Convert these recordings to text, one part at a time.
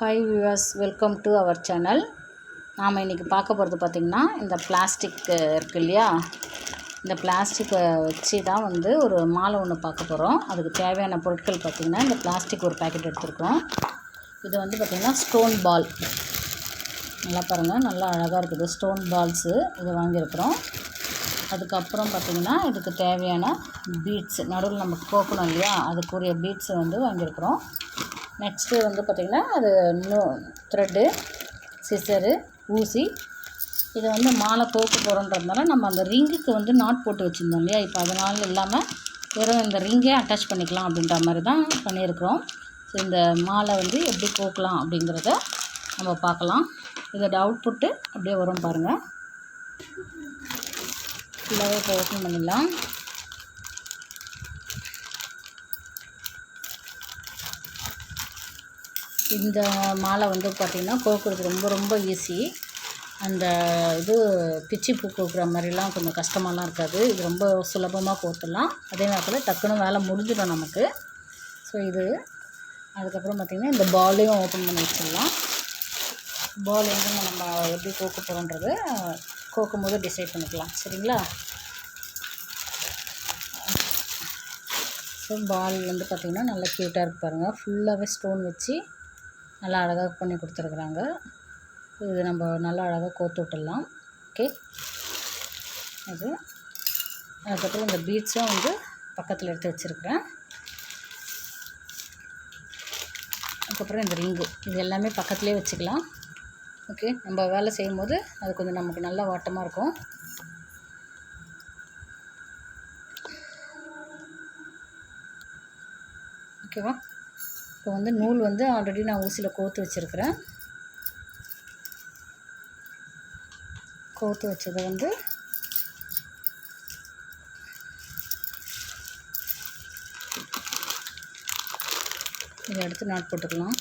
Hi viewers welcome to our channel நாம் இன்றைக்கி பார்க்க போகிறது பார்த்திங்கன்னா இந்த பிளாஸ்டிக் இருக்கு இல்லையா? இந்த பிளாஸ்டிக்கை வச்சு தான் வந்து ஒரு மாலை ஒன்று பார்க்க போகிறோம் அதுக்கு தேவையான பொருட்கள் பார்த்திங்கன்னா இந்த பிளாஸ்டிக் ஒரு பேக்கெட் எடுத்துருக்கோம். இது வந்து பார்த்திங்கன்னா ஸ்டோன் பால் நல்லா பாருங்கள் நல்லா அழகாக இருக்குது. ஸ்டோன் பால்ஸு இது வாங்கியிருக்கிறோம். அதுக்கப்புறம் பார்த்திங்கன்னா இதுக்கு தேவையான பீட்ஸ் நடுவில் நம்ம கோக்கணும் இல்லையா? அதுக்குரிய பீட்ஸை வந்து வாங்கியிருக்கிறோம். நெக்ஸ்ட்டு வந்து பார்த்திங்கன்னா அது இன்னும் த்ரெட்டு சிசரு ஊசி. இதை வந்து மாலை கோக்க போகிறோன்றதுனால நம்ம அந்த ரிங்குக்கு வந்து நாட் போட்டு வச்சுருந்தோம் இல்லையா? இப்போ அதனால் இல்லாமல் வெறும் இந்த ரிங்கே அட்டாச் பண்ணிக்கலாம் அப்படின்ற மாதிரி தான் பண்ணியிருக்கிறோம். ஸோ இந்த மாலை வந்து எப்படி கோக்கலாம் அப்படிங்கிறத நம்ம பார்க்கலாம். இதோட அவுட்புட்டு அப்படியே வரும் பாருங்கள் ஃபுல்லாகவே இப்போ ஓப்பன் பண்ணிடலாம். இந்த மாலை வந்து பார்த்திங்கன்னா கோக்குறது ரொம்ப ரொம்ப ஈஸி அந்த இது பிச்சி பூ கோக்குற மாதிரிலாம் கொஞ்சம் கஷ்டமாலாம் இருக்காது. இது ரொம்ப சுலபமாக கோத்துடலாம். அதே நேரத்தில் டக்குன்னு வேலை முடிஞ்சிடும் நமக்கு. ஸோ இது. அதுக்கப்புறம் பார்த்திங்கன்னா இந்த பாலையும் ஓப்பன் பண்ணி வச்சிடலாம். பால் வந்து நம்ம எப்படி கோக்க போகிறோன்றது கோக்கும் போது டிசைட் பண்ணிக்கலாம். சரிங்களா? ஸோ பால் வந்து பார்த்திங்கன்னா நல்லா க்யூட்டாக இருக்கு பாருங்கள் ஃபுல்லாகவே ஸ்டோன் வச்சு நல்லா அழகாக பண்ணி கொடுத்துருக்குறாங்க. இது நம்ம நல்லா அழகாக கோத்து விட்டுடலாம். ஓகே. அது அதுக்கப்புறம் இந்த பீட்ஸும் வந்து பக்கத்தில் எடுத்து வச்சுருக்குறேன். அதுக்கப்புறம் இந்த ரிங்கு. இது எல்லாமே பக்கத்துலேயே வச்சுக்கலாம். ஓகே. நம்ம வேலை செய்யும்போது அது கொஞ்சம் நமக்கு நல்லா வாட்டமாக இருக்கும். ஓகேவா? இப்போ வந்து நூல் வந்து ஆல்ரெடி நான் ஊசியில் கோர்த்து வச்சுருக்கிறேன். கோர்த்து வச்சதை வந்து இதை எடுத்து நாட் போட்டுக்கலாம்.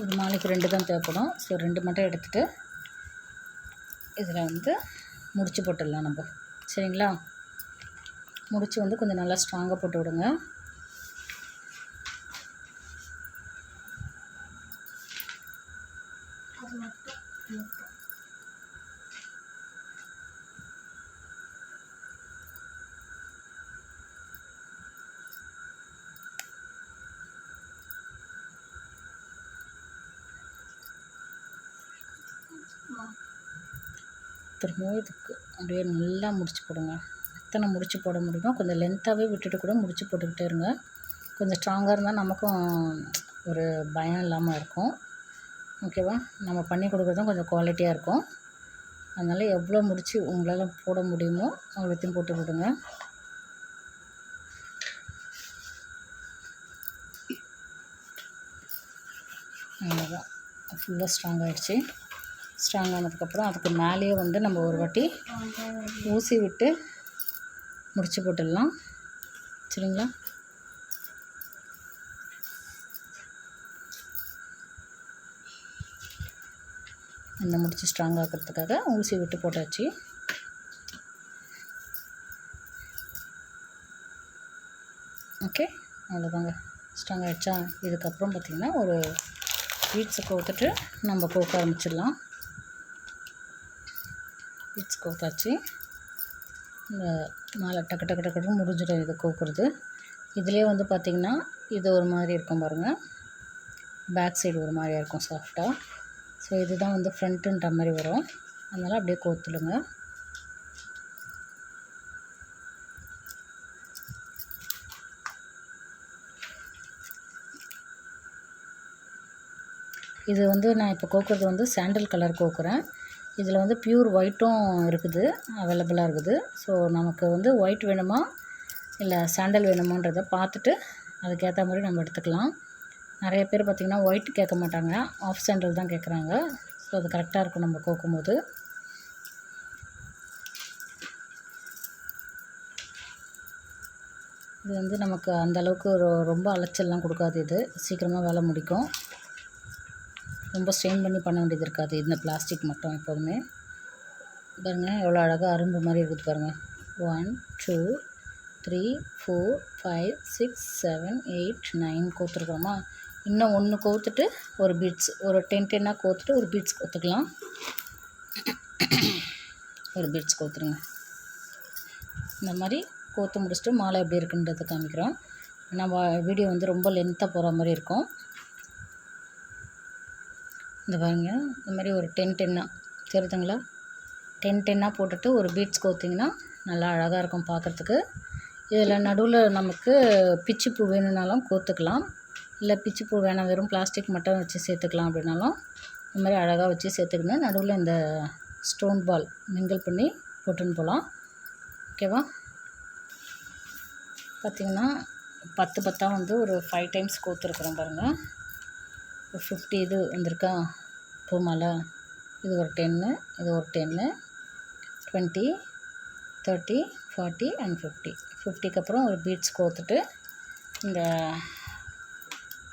ஒரு நாளைக்கு ரெண்டு தான் தேவைப்படும் ஸோ ரெண்டு மட்டும் எடுத்துகிட்டு இதில் வந்து முடிச்சு போட்டுடலாம் நம்ம. சரிங்களா? முடிச்சு வந்து கொஞ்சம் நல்லா ஸ்ட்ராங்காக போட்டு விடுங்க. திரும்பவும் இதுக்கு. அப்படியே நல்லா முடிச்சு போடுங்க. எத்தனை முடிச்சு போட முடியுமோ கொஞ்சம் லென்த்தாகவே விட்டுட்டு கூட முடிச்சு போட்டுக்கிட்டே இருங்க. கொஞ்சம் ஸ்ட்ராங்காக இருந்தால் நமக்கும் ஒரு பயம் இல்லாமல் இருக்கும். ஓகேவா நம்ம பண்ணி கொடுக்குறதும் கொஞ்சம் குவாலிட்டியாக இருக்கும். அதனால் எவ்வளோ முடிச்சு உங்களால் போட முடியுமோ அவ்வளோத்தையும் போட்டு விடுங்க. அவ்வளோதான் ஃபுல்லாக ஸ்ட்ராங் ஆகிடுச்சி ஸ்ட்ராங் ஆனதுக்கப்புறம் அதுக்கு மேலேயே வந்து நம்ம ஒரு வாட்டி ஊசி விட்டு முடிச்சு போட்டுடலாம். சரிங்களா? இந்த முடிச்சு ஸ்ட்ராங் ஆக்கிறதுக்காக ஊசி விட்டு போட்டாச்சு. ஓகே அவ்வளோதாங்க. ஸ்ட்ராங் ஆகிடுச்சா இதுக்கப்புறம் பார்த்திங்கன்னா ஒரு பீட்ஸை கோத்துட்டு நம்ம கோக்க ஆரம்பிச்சிடலாம். கோத்தாச்சு இந்த மாலை டக்கு டக்கு டக்குன்னு முடிஞ்சிடும் இது கோக்குறது இதுலேயே வந்து பார்த்திங்கன்னா இது ஒரு மாதிரி இருக்கும் பாருங்கள் பேக் சைடு ஒரு மாதிரியாக இருக்கும் சாஃப்டாக ஸோ இதுதான் வந்து ஃப்ரண்ட்டுன்ற மாதிரி வரும். அதனால் அப்படியே கோத்துடுங்க இது வந்து நான் இப்போ கோக்குறது வந்து சாண்டல் கலர் கோக்குறேன் இதில் வந்து பியூர் ஒயிட்டும் இருக்குது அவைலபிளாக இருக்குது. ஸோ நமக்கு வந்து ஒயிட் வேணுமா இல்லை சாண்டல் வேணுமான்றதை பார்த்துட்டு அதுக்கேற்ற மாதிரி நம்ம எடுத்துக்கலாம். நிறைய பேர் பார்த்திங்கன்னா ஒயிட் கேட்க மாட்டாங்க ஆஃப் சாண்டல் தான் கேட்குறாங்க. ஸோ அது கரெக்டாக இருக்கும் நம்ம கோக்கும்போது இது வந்து நமக்கு அந்தளவுக்கு ரொம்ப அலைச்சல்லாம் கொடுக்காது இது. சீக்கிரமாக வேலை முடிக்கும். ரொம்ப ஸ்ட்ரெயின் பண்ணி பண்ண வேண்டியது இருக்காது. இந்த பிளாஸ்டிக் மட்டும் எப்போதுமே. பாருங்கள் எவ்வளோ அழகாக அரும்பு மாதிரி இருக்குது பாருங்கள் one two three four five six seven eight nine கோத்துருக்கோமா? இன்னும் ஒன்று கோத்துட்டு ஒரு பீட்ஸ் ஒரு டென் டென்னாக கோத்துட்டு ஒரு பீட்ஸ் கோத்துக்கலாம். ஒரு பீட்ஸ் கோத்துருங்க. இந்த மாதிரி கோத்து முடிச்சுட்டு மாலை எப்படி இருக்குன்றதை காமிக்கிறோம். நம்ம வீடியோ வந்து ரொம்ப லென்த்தாக போகிற மாதிரி இருக்கும். இந்த பாருங்க இந்த மாதிரி ஒரு டென் டென்னாக தெரியுதுங்களா? டென் டென்னாக போட்டுட்டு ஒரு பீட்ஸ் கோத்திங்கன்னா நல்லா அழகாக இருக்கும் பார்க்குறதுக்கு இதில் நடுவில் நமக்கு பிச்சிப்பூ வேணும்னாலும் கோத்துக்கலாம். இல்லை பிச்சு பூ வேணாம் வெறும் பிளாஸ்டிக் மட்டும் வச்சு சேர்த்துக்கலாம் அப்படின்னாலும் இந்த மாதிரி அழகாக வச்சு சேர்த்துக்கணும் நடுவில் இந்த ஸ்டோன் பால் மிங்கிள் பண்ணி போட்டுன்னு போகலாம். ஓகேவா பார்த்திங்கன்னா பத்து பத்தாக வந்து ஒரு ஃபைவ் டைம்ஸ் கோத்துருக்குறோம் பாருங்கள் ஃபிஃப்டி இது வந்திருக்கா? பூ மாலை இது ஒரு டென்னு இது ஒரு டென்னு. Twenty thirty forty and fifty. ஃபிஃப்டிக்கு அப்புறம் ஒரு பீட்ஸ் கோத்துட்டு இந்த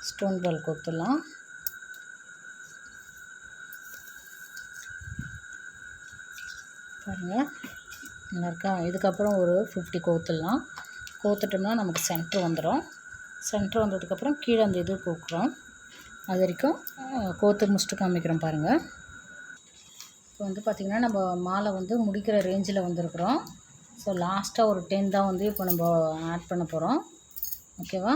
ஸ்டோன் பால் கோத்துடலாம். பாருங்கள் நல்லாயிருக்கா இதுக்கப்புறம் ஒரு ஃபிஃப்டி கோத்துடலாம். கோத்துட்டோம்னா நமக்கு சென்ட்ரு வந்துடும். சென்ட்ரு வந்ததுக்கப்புறம் கீழே அந்த இது கோக்குறோம். அது வரைக்கும் கோத்து முடிச்சுட்டு காமிக்கிறோம் பாருங்கள் இப்போ வந்து பார்த்திங்கன்னா நம்ம மாலை வந்து முடிக்கிற ரேஞ்சில் வந்திருக்குறோம். ஸோ லாஸ்ட்டாக ஒரு டென் தான் வந்து இப்போ நம்ம ஆட் பண்ண போகிறோம் ஓகேவா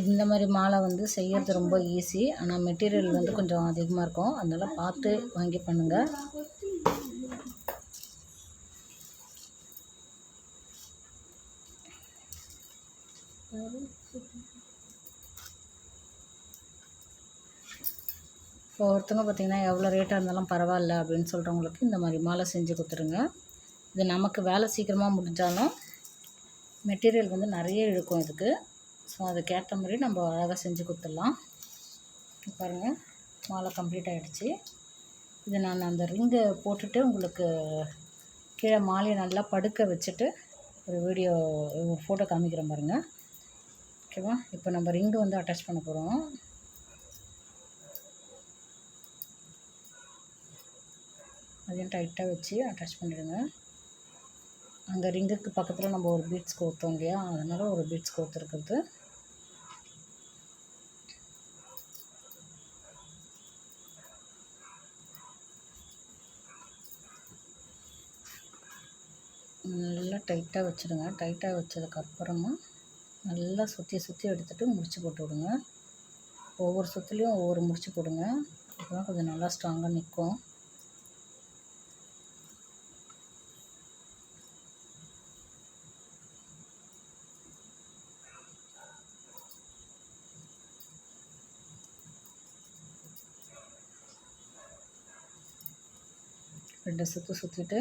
இந்த மாதிரி மாலை வந்து செய்கிறது ரொம்ப ஈஸி ஆனால் மெட்டீரியல் வந்து கொஞ்சம் அதிகமாக இருக்கும். அதனால் பார்த்து வாங்கி பண்ணுங்கள் இப்போ ஒருத்தங்க பார்த்திங்கன்னா எவ்வளோ ரேட்டாக இருந்தாலும் பரவாயில்ல அப்படின்னு சொல்கிறவங்களுக்கு இந்த மாதிரி மாலை செஞ்சு கொடுத்துருங்க. இது நமக்கு வேலை சீக்கிரமாக முடிஞ்சாலும் மெட்டீரியல் வந்து நிறைய இழுக்கும் இதுக்கு. ஸோ அதுக்கேற்ற மாதிரி நம்ம அழகாக செஞ்சு கொடுத்துடலாம். பாருங்கள் மாலை கம்ப்ளீட் ஆகிடுச்சி இது நான் அந்த ரிங்கை போட்டுட்டு உங்களுக்கு கீழே மாலையை நல்லா படுக்க வச்சுட்டு ஒரு வீடியோ ஃபோட்டோ காமிக்கிறேன் பாருங்கள் ஓகேவா இப்போ நம்ம ரிங்கு வந்து அட்டாச் பண்ண போகிறோம் அதையும் டைட்டாக வச்சு அட்டாச் பண்ணிவிடுங்க அந்த ரிங்குக்கு பக்கத்தில் நம்ம ஒரு பீட்ஸ் கோர்த்தோம் இல்லையா? அதனால் ஒரு பீட்ஸ் கோர்த்துருக்குறது. நல்லா டைட்டாக வச்சுடுங்க. டைட்டாக வச்சதுக்கப்புறமா நல்லா சுற்றி சுற்றி எடுத்துகிட்டு முடிச்சு போட்டு விடுங்க. ஒவ்வொரு சுற்றுலையும் ஒவ்வொரு முடிச்சு போடுங்க. அப்போ தான் கொஞ்சம் நல்லா ஸ்ட்ராங்காக நிற்கும் ரெண்டு சுற்று சுற்றிட்டு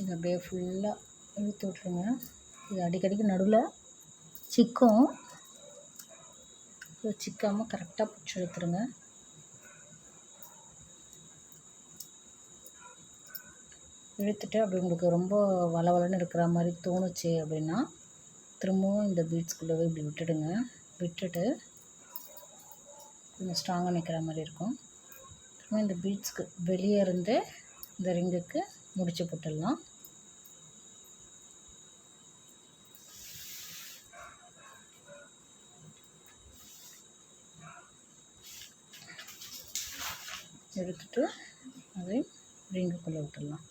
இது அப்படியே ஃபுல்லாக இழுத்து விட்ருங்க இது அடிக்கடிக்கு நடுவில் சிக்கும். இது சிக்காமல் கரெக்டாக பிடிச்சி இழுத்துருங்க இழுத்துட்டு அப்படி உங்களுக்கு ரொம்ப வளவலன்னு இருக்கிற மாதிரி தோணுச்சு அப்படின்னா திரும்பவும் இந்த பீட்ஸ்குள்ளவே இப்படி விட்டுடுங்க. விட்டுட்டு கொஞ்சம் ஸ்ட்ராங்காக நிற்கிற மாதிரி இருக்கும். திரும்ப இந்த பீட்ஸ்க்கு வெளியே இருந்து இந்த ரிங்குக்கு முடிச்சு போட்டுடலாம். எடுத்துட்டு அதை ரிங்குக்குள்ளே விட்டுடலாம்.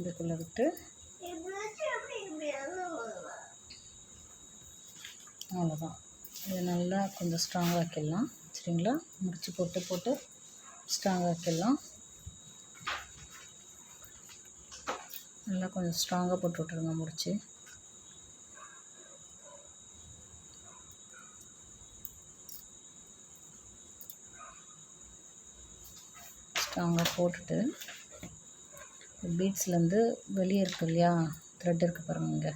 இதுக்குள்ளே விட்டு அவ்வளோதான். இது நல்லா கொஞ்சம் ஸ்ட்ராங்காக ஆக்கிடலாம் சரிங்களா? முடிச்சு போட்டு போட்டு ஸ்ட்ராங்காக ஆக்கிடலாம் நல்லா கொஞ்சம் ஸ்ட்ராங்காக போட்டு விட்ருங்க முடிச்சு. ஸ்ட்ராங்காக போட்டுட்டு பீட்ஸ்லேருந்து வெளியே இருக்கு இல்லையா? த்ரெட் இருக்குது பாருங்கள் இங்கே.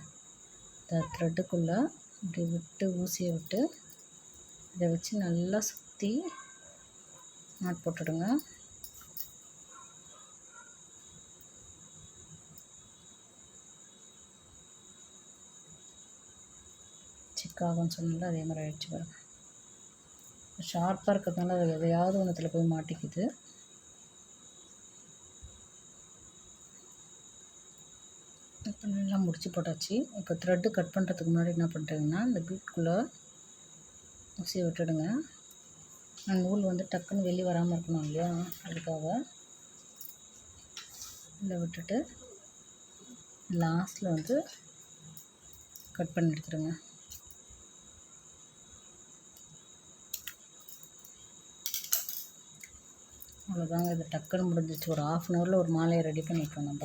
இந்த த்ரெட்டுக்குள்ளே இப்படி விட்டு ஊசியை விட்டு இதை வச்சு நல்லா சுற்றி நாட் போட்டுடுங்க. சிக்காகும்னு சொன்னால அதே மாதிரி ஆகிடுச்சு பாருங்கள் ஷார்ப்பாக இருக்கிறதுனால அது எதையாவது ஒன்றுத்தில் போய் மாட்டிக்குது. இப்போ நல்லா முடிச்சு போட்டாச்சு. இப்போ த்ரெட்டு கட் பண்ணுறதுக்கு முன்னாடி என்ன பண்ணுறீங்கன்னா இந்த பீட்குள்ளே ஊசியை விட்டுடுங்க. நூல் வந்து டக்குன்னு வெளியே வராமல் இருக்கணும் இல்லையா? அதுக்காக இதை விட்டுட்டு லாஸ்ட்டில் வந்து கட் பண்ணி எடுத்துருங்க அவ்வளோதாங்க இது டக்குன்னு முடிஞ்சிச்சு ஒரு ஆஃப் அன் ஹவரில் ஒரு மாலையை ரெடி பண்ணிட்டோம் நம்ம.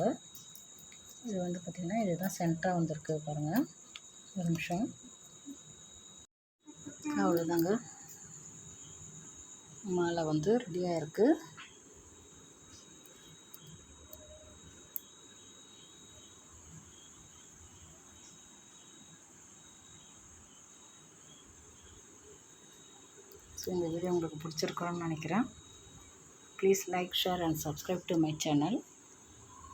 இது வந்து பார்த்திங்கன்னா இதுதான் சென்டராக வந்திருக்கு பாருங்கள் ஒரு நிமிஷம். அவ்வளோதாங்க மாலை வந்து ரெடியாக இருக்குது ஸோ இந்த வீடியோ உங்களுக்கு பிடிச்சிருக்கோன்னு நினைக்கிறேன். Please like share and subscribe to my channel